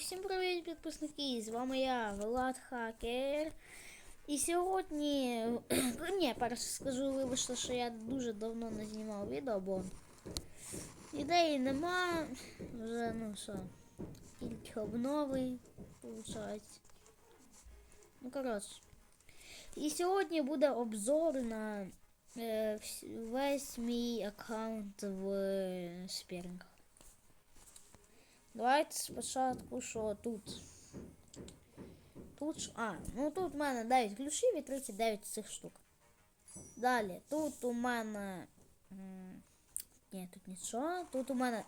всім привіт, підписники! З вами я, Влад Хакер. І сьогодні. Ні, перше скажу, вибачте, що я дуже давно не знімав відео, бо ідеї нема. Вже, ну що, тільки обнови, виходить. Ну, коротше. І сьогодні буде обзор на е, вс- весь мій аккаунт в е, Спірингах. Давайте спочатку, що тут. Тут. А, ну тут у мене 9 ключів і 39 цих штук. Далі, тут у мене. Ні, тут нічого. Тут у мене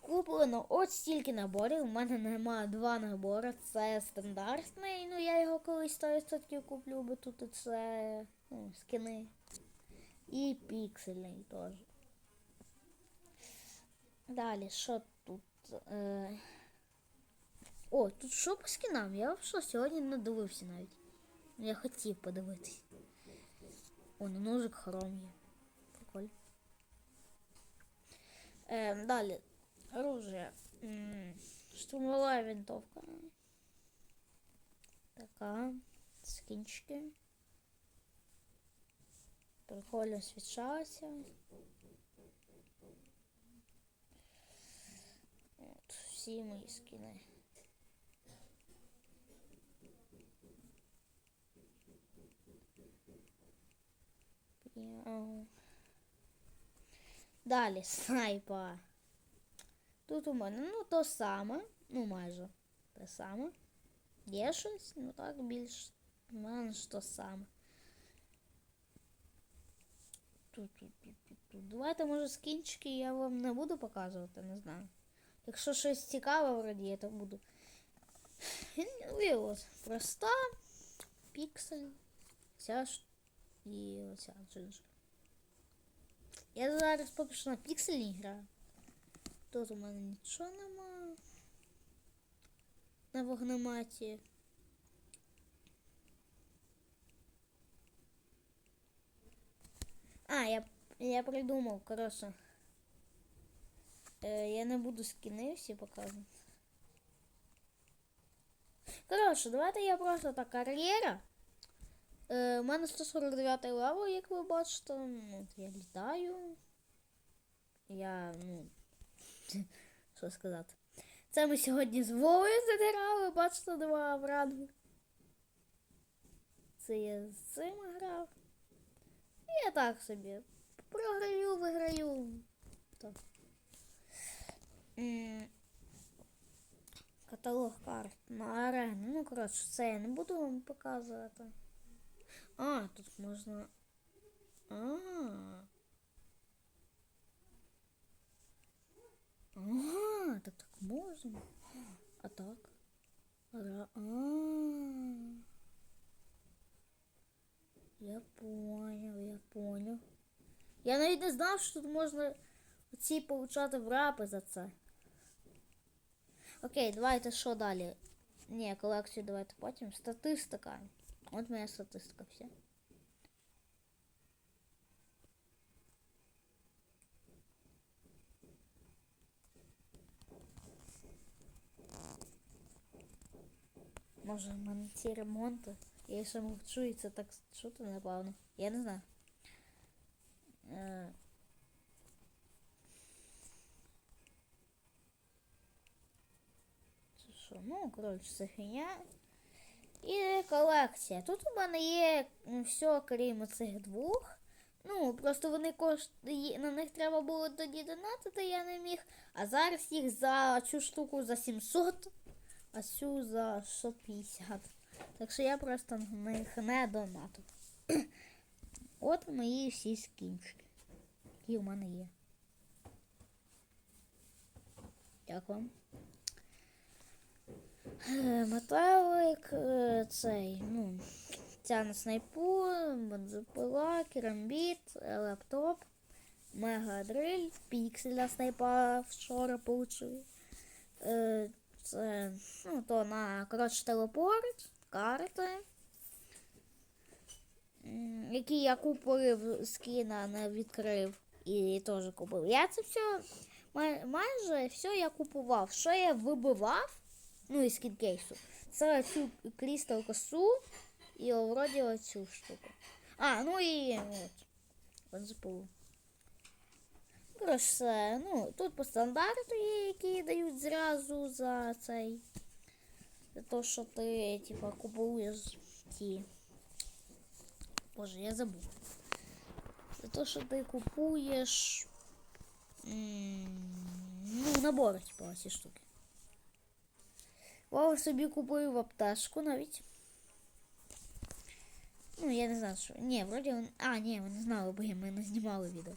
куплено от стільки наборів. У мене немає два набори. Це стандартний. Ну я його колись 100% куплю, бо тут це ну, скини. І піксельний теж. Далі, що? Е... О, тут що по скінам? Я що сьогодні не дивився навіть. Я хотів подивитись. О, ну ножик хром є. Прикольно. Е, далі. Оружие. М, Штурмова винтовка. Така. Скінчики. Прикольно свічався. всі мої скини. П'яу. Далі снайпа. Тут у мене ну то саме, ну майже те саме. Є щось, ну так більш у мене ж то саме. Тут, тут, тут, тут, тут. Давайте, може, скінчики я вам не буду показувати, не знаю. Якщо щось цікаве вроді, я то буду. Ну і от, проста, піксель, ця ж і оця джинджер. Я зараз поки що на піксельній граю. Тут у мене нічого нема. На вогнематі. А, я, я придумав, коротше. Е, я не буду скини всі показувати. Коротше, давайте я просто так кар'єра. Е, у мене 149 левел, як ви бачите. Ну, От я літаю. Я, ну. Що сказати? Це ми сьогодні з Вовою заграли, бачите, два в рангу. Це я з цим грав. І я так собі. Програю, виграю. Так. М, Каталог карт на арену. Ну, коротше, це я не буду вам показувати. А, тут можна. А. Ага, так так можна. А так? А. Я понял, я понял. Я навіть не знав, що тут можна ці получати врапи за це. Окей, давайте що далі? Ні, колекцію давайте потім. Статистика. От моя статистика вся. Може, в мене ці ремонти. Я ще мовчу і це так чути, напевно. Я не знаю. Ну, коротше, це фігня. І колекція. Тут у мене є все, крім цих двох. Ну, просто вони кошт... на них треба було тоді донатити, я не міг. А зараз їх за цю штуку за 700, а цю за 150. Так що я просто на них не донату. От мої всі скінчики, які в мене є. Е, Металик, е, цей, ну, ця на снайпу, бензопила, керамбіт, е, лаптоп, мегадриль, пікселя снайпа вчора получив. Е, Це, ну, то на, коротше, телепорт, карти. Які я купив скіна, не відкрив і теж купив. Я це все май- майже все я купував. Що я вибивав, Ну і скінкейсу. Це цю крістал косу і вроді оцю штуку. А, ну і от. Бензопилу. Коротше, все. Ну, тут по стандарту є, які дають зразу за цей. За те, що ти, типа, купуєш ті. Боже, я забув. За те, що ти купуєш. м, Ну, набори, типа, ці штуки. Вова собі купив аптечку навіть. Ну, я не знаю, що. Ні, вроді він. А, ні, ви не знали, бо ми не знімали відео.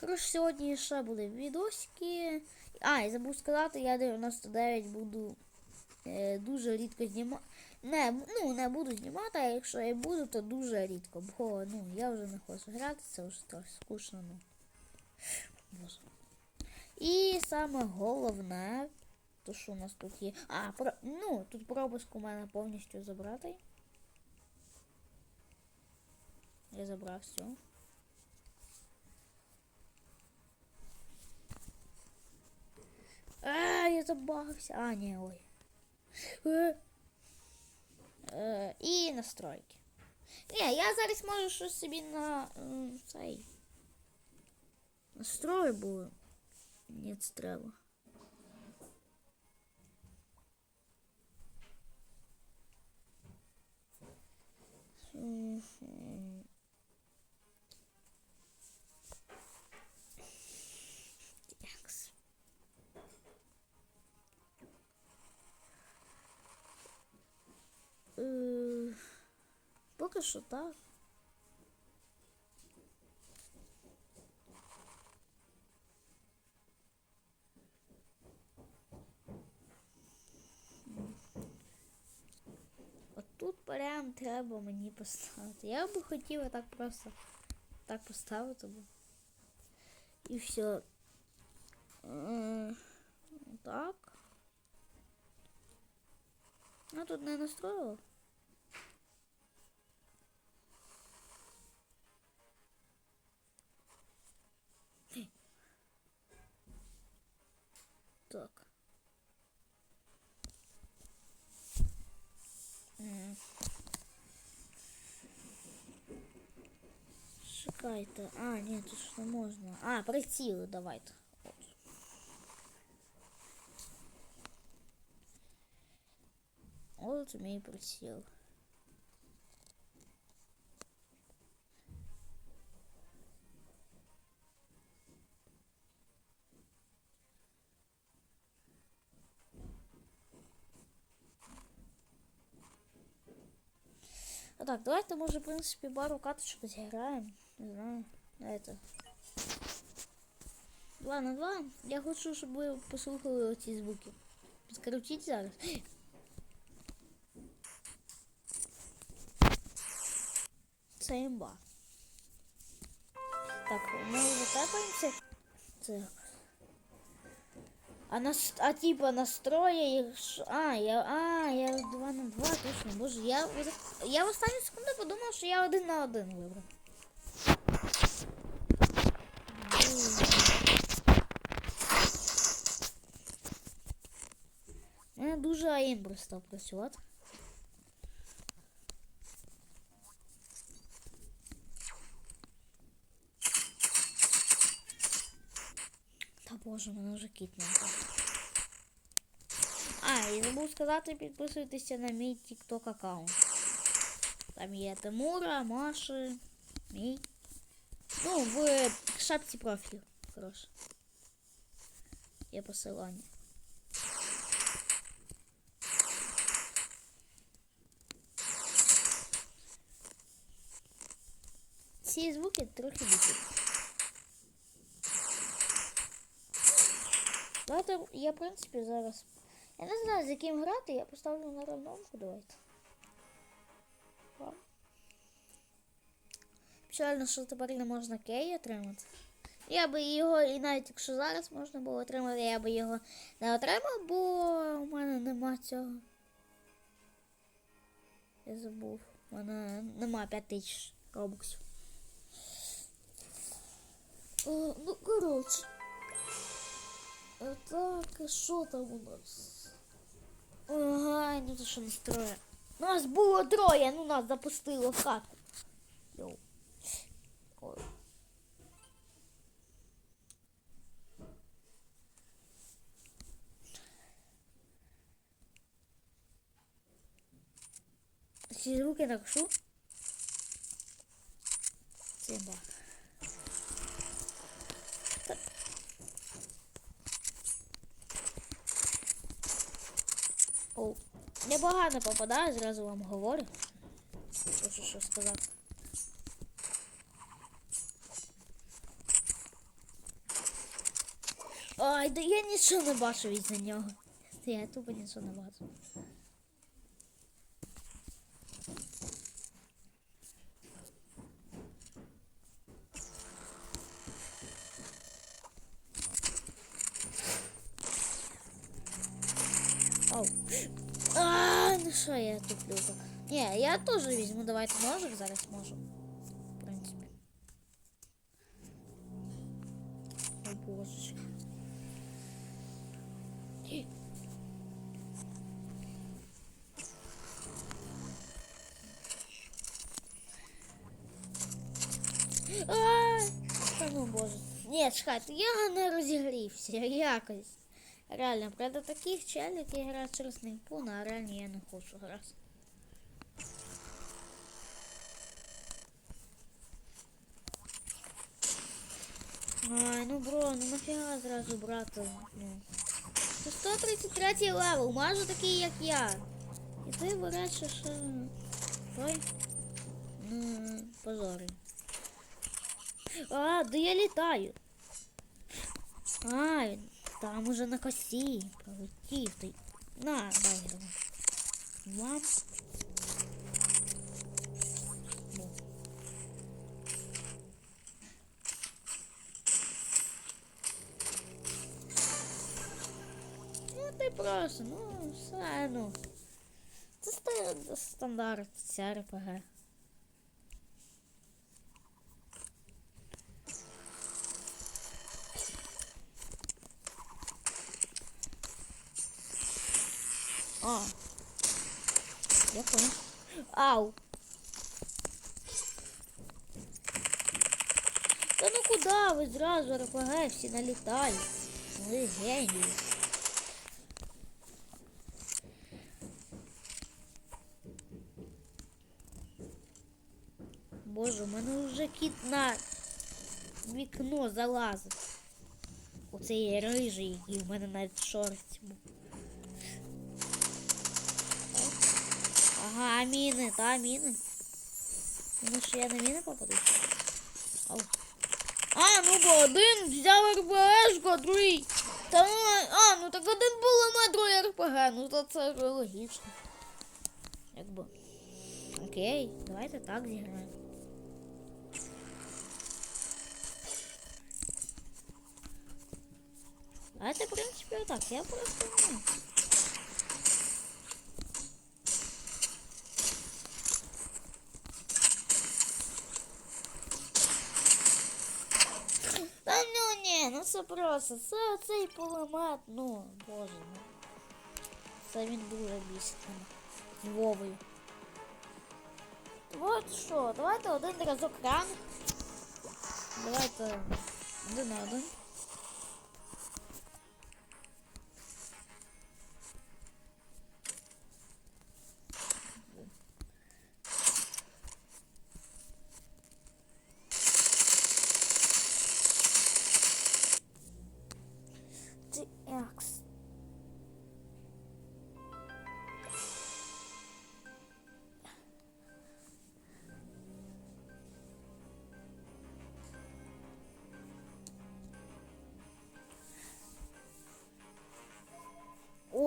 Коротше, сьогодні ще буде відосики. А, і забув сказати, я 99 буду е, дуже рідко знімати. Не, ну, не буду знімати, а якщо я буду, то дуже рідко. Бо ну, я вже не хочу грати, це вже трохи скучно. Ну. Боже. І саме головне, то що у нас тут є. А, про... ну, тут пропуск у мене повністю забрати. Я забрав все. А, я забагався. А, ні, ой. Е. Е, і настройки. Ні, я зараз можу щось собі на м, цей. Настрою, бо ні, це треба. Поки що так. От тут прям треба мені поставити. Я би хотіла так просто так поставити. бо. І все. Е, Так. А тут не настроїла. Так. Чекайте. А, ні, тут ж не можна. А, приціли давайте. От. От мій приціл. А так, давайте, може, в принципі, пару каточок зіграємо. Не знаю. Давайте. Два на два. Я хочу, щоб ви послухали оці звуки. Підкрутіть зараз. Це імба. Так, ми затепаємося. Так. А нас, а типа настрої, якщо. А, я. А, я 2 на 2, точно, боже, я. в- Я в останню секунду подумав, що я один на один вибрав. У мене дуже аїм перестав працювати. Та боже, мене вже кітнув. А, і забув сказати, підписуйтеся на мій TikTok аккаунт. Там є Тимура, Маші, мій. Ну, в шапці профілю. Хорош. Є посилання. Ці звуки трохи діти. Давайте я, в принципі, зараз. Я не знаю, з яким грати, я поставлю на рандомку, давайте. Печально, що тепер не можна кей отримати. Я би його, і навіть якщо зараз можна було отримати, я би його не отримав, бо у мене нема цього. Я забув. У мене нема 5 тисяч робоксів. О, ну, коротше. Так, що там у нас? Ага, ну то що нас троє. Нас було троє, ну нас запустило в хату. Йоу. Ой. Ці руки накшу. Це да. Та- Оу. Непогано попадаю, зразу вам говорю. Хочу що сказати. Ай, да я нічого не бачу із-за нього. Я тупо нічого не бачу. Оу. А, ну що я туплю так? Ні, я теж візьму, давайте ножик зараз можу. В принципі. О божечки. Та ну боже. Ні, чекайте, я не розігрівся якось. Реально, правда, таких челік я граю через Нейпун, а реально я не хочу грати. Ай, ну бро, ну нафіга зразу брати. Ну. Це 133 левел, майже такий, як я. І ти береш ще. Той? Ну, позори. А, да я літаю. Ай, там уже на косі пролетів ти. На, дай давай. Вам. Во. Ну, ти просто, ну, все, ну. Це ста- стандарт, ця РПГ. А. Я понял. Ау. Та ну куда ви зразу РПГ всі налітають? Ви генії. Боже, у мене вже кіт на вікно залазить. Оцей рижий, який в мене навіть в шорті був. Ага, міни, та міни. Ну я на міни попаду? Ау. А, ну бо один взяв РПГшку, а другий. Та ну, а, ну так один було другий РПГ, ну то це ж логічно. Якби. Окей, давайте так зіграємо. Давайте, в принципі, отак. Я просто ну ні, ну це просто, це оцей пулемет, ну, боже ну. Це він дуже бісить мене. З Вовою. От що, давайте один разок ран. Давайте один на один.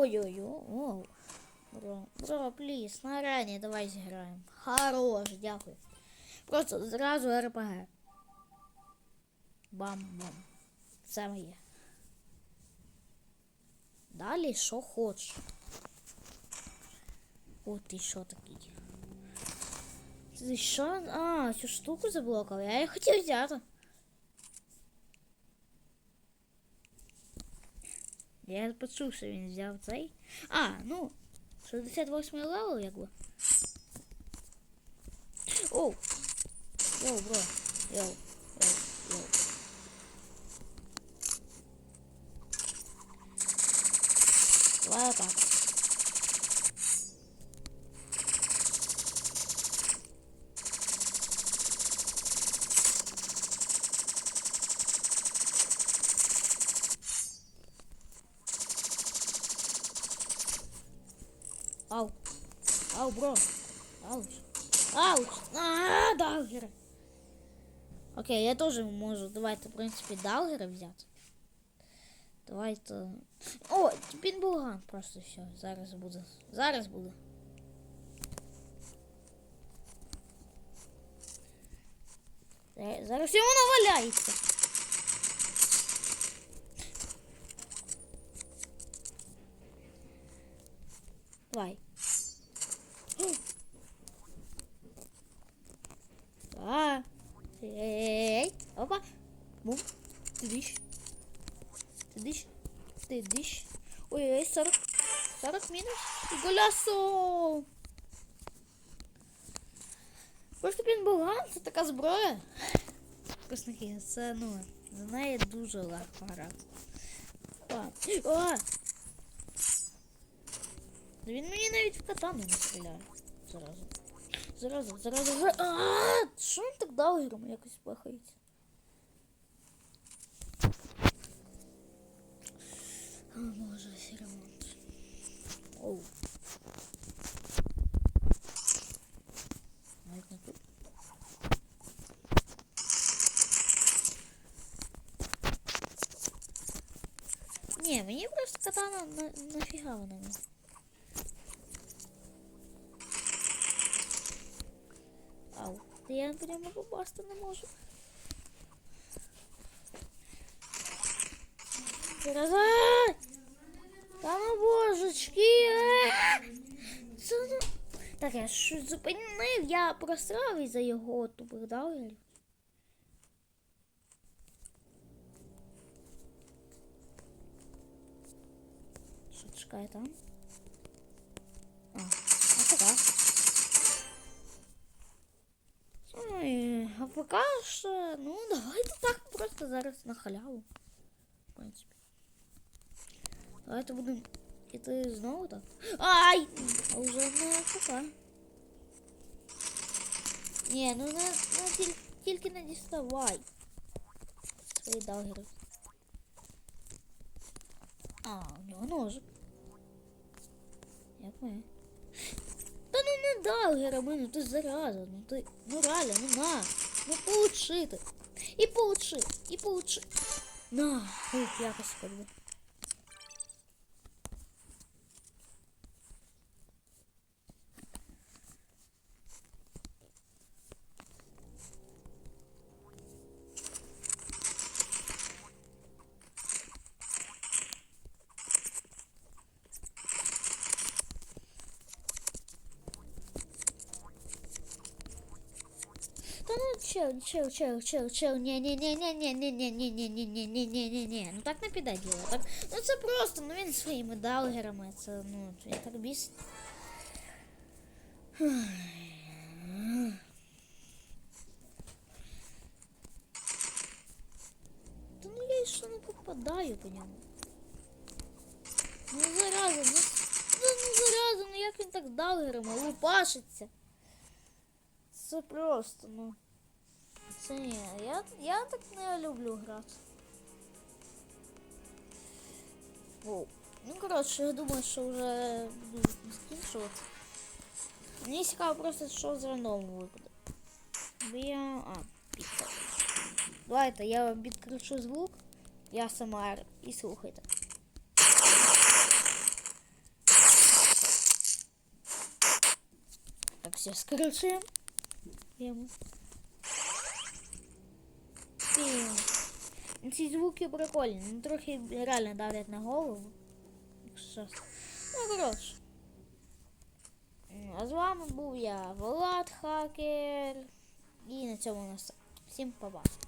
Ой-ой-ой. Бро, бро, пліз, на арені давай зіграємо. Хорош, дякую. Просто зразу РПГ. Бам-бам. Це моє. Далі що хочеш. О, ти що такий? Ти що? А, цю штуку заблокав. Я її хотів взяти. Я почув, що він взяв цей. А, ну, 68 левел, якби. Оу! Йоу, бро. Йоу, йоу, йоу. Давай. Ау. Ау, бро. Ауч. Ауч. А, даугера. Окей, я тоже можу. Давайте, в принципі, даугера взяти. Давайте. О, пінбулган просто все. Зараз буде. Зараз буде. Е, Зараз йому наваляється. Давай. Бум. Ты дышь. Ты дышь. Ты дышь. Ой, ой, 40. 40 минус. І голясо. Просто пінбулган це така зброя. Вкусники, це ну, за неї дуже легко грати. А, а! Да він мені навіть в катану не стріляє. Зараза. Зараза, зараза, зараза. А, що він так даугером якось пахається? боже, ремонт. Оу. Навіть не тут. Ні, мені просто катана на, нафіга вона мені. Ау, та я прямо попасти не можу. Зараз. а! Та ну божечки. а! Це ну. Так, я щось зупинив, я просрав із-за його тупих даунерів. Що чекає там? А, а така. Ой, а поки що, ну давайте так просто зараз на халяву. В принципі. Давайте будемо іти знову так. Ай! А вже не пока. Ні, ну не, не тільки, тільки не діставай. Свої дагери. А, у нього ножик. Як ми? Та ну не дагера, мене, ти зараза, ну ти, ну реально, ну на, ну получи ти. І получи, і получи. На, ух, якось подбу. ні, ні, ні, ні, ні, ні, ну так не піде діло. Так, ну це просто, ну він своїми далгерами, це, ну, я так біс. Та ну я ще не попадаю по ньому. Ну зараза, ну, ну, ну зараза, ну як він так далгерами лупашиться. Це просто, ну. Це ні, я, я так не люблю грати. Воу. Ну, коротше, я думаю, що вже буду закінчувати. Мені цікаво просто, що з рандому випаде. Бо я... А, підка. Давайте, я вам підключу звук. Я сама і слухайте. Так, все, скручуємо. Йому. Фільм. Ну, Ці звуки прикольні, ну трохи реально давлять на голову. Якщо чесно. Ну, коротше. М, А з вами був я, Влад Хакер. І на цьому у нас все. Всім па-па.